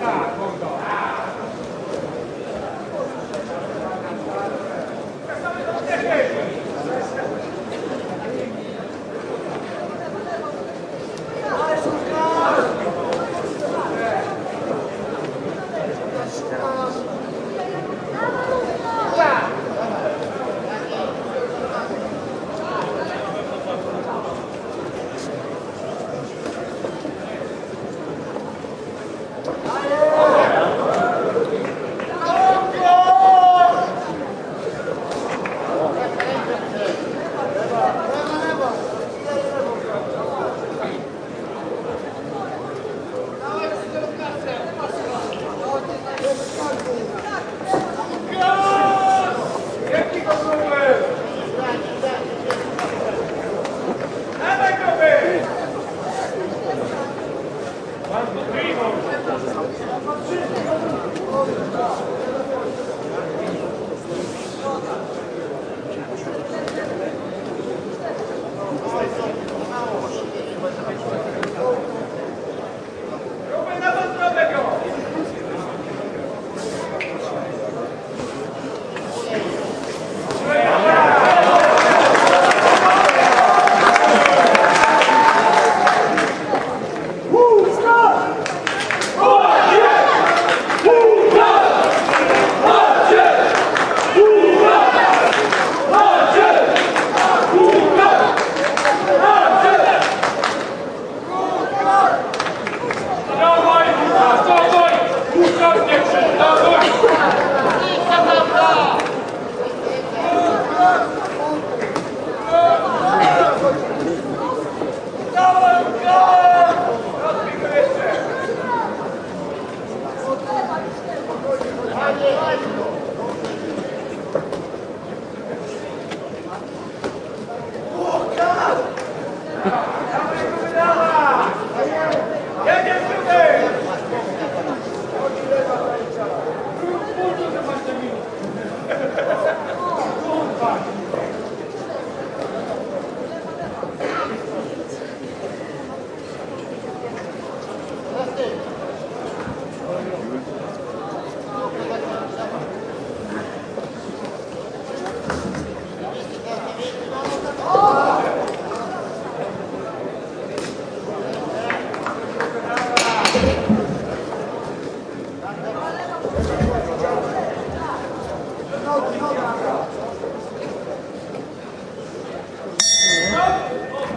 Conta, então. conta.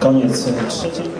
Koniec e, trzeciej.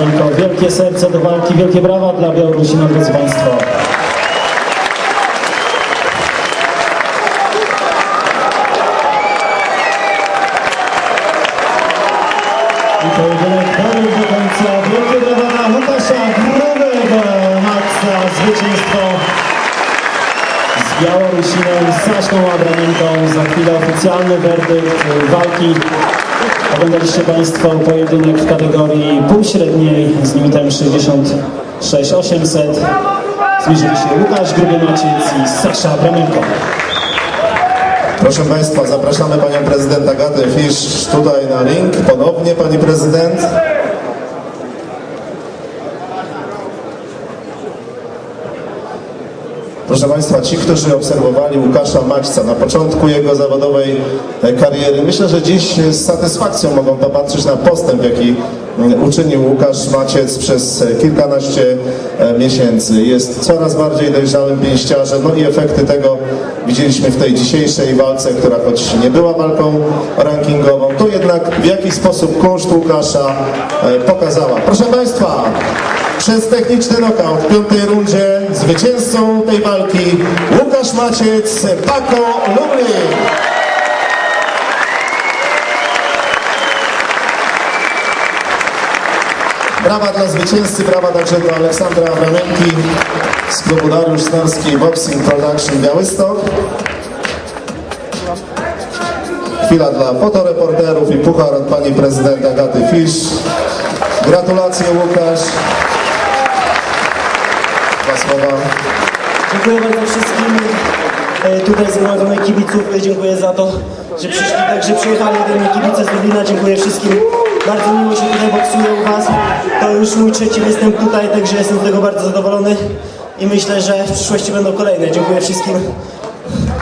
Wielkie serce do walki, wielkie brawa dla Białorusina, drodzy Państwo. I pojedynek dobiegł do końca. Wielkie brawa dla Łukasza Grubego, Maxa, zwycięstwo z Białorusinem Saśką Abramenką. Za chwilę oficjalny werdykt walki. Oglądaliście Państwo pojedynek w kategorii półśredniej z limitem 66 800. Zbliżyli się Łukasz Gruby-Maciec i Sasza Abramenko. Proszę Państwa, zapraszamy Panią Prezydent Agatę Fisz tutaj na ring. Ponownie Pani Prezydent. Proszę Państwa, ci, którzy obserwowali Łukasza Maćca na początku jego zawodowej e, kariery, myślę, że dziś z satysfakcją mogą popatrzeć na postęp, jaki mm, uczynił Łukasz Maciec przez e, kilkanaście e, miesięcy. Jest coraz bardziej dojrzałym pięściarzem, no i efekty tego widzieliśmy w tej dzisiejszej walce, która choć nie była walką rankingową, to jednak w jaki sposób kunszt Łukasza pokazała. Proszę Państwa, przez techniczny knockout w piątej rundzie zwycięzcą tej walki Łukasz Maciec, Paco Lublin. Brawa dla zwycięzcy, brawa także dla Aleksandra Abramenki z klubu Dariusz Snarski Boxing Production Białystok. Chwila dla fotoreporterów i puchar od pani prezydent Agaty Fisz. Gratulacje Łukasz. Słowa. Dziękuję bardzo wszystkim e, tutaj zgromadzonych kibiców. Dziękuję za to, że przyszli, także przyjechali ode mnie kibice z Lublina. Dziękuję wszystkim. Bardzo miło się tutaj boksuje u Was. To już mój trzeci występ tutaj, także jestem z tego bardzo zadowolony i myślę, że w przyszłości będą kolejne. Dziękuję wszystkim.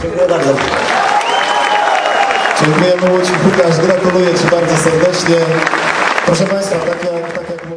Dziękuję bardzo. Dziękujemy Łódź Łukasz, gratuluję Ci bardzo serdecznie. Proszę Państwa, tak jak, tak jak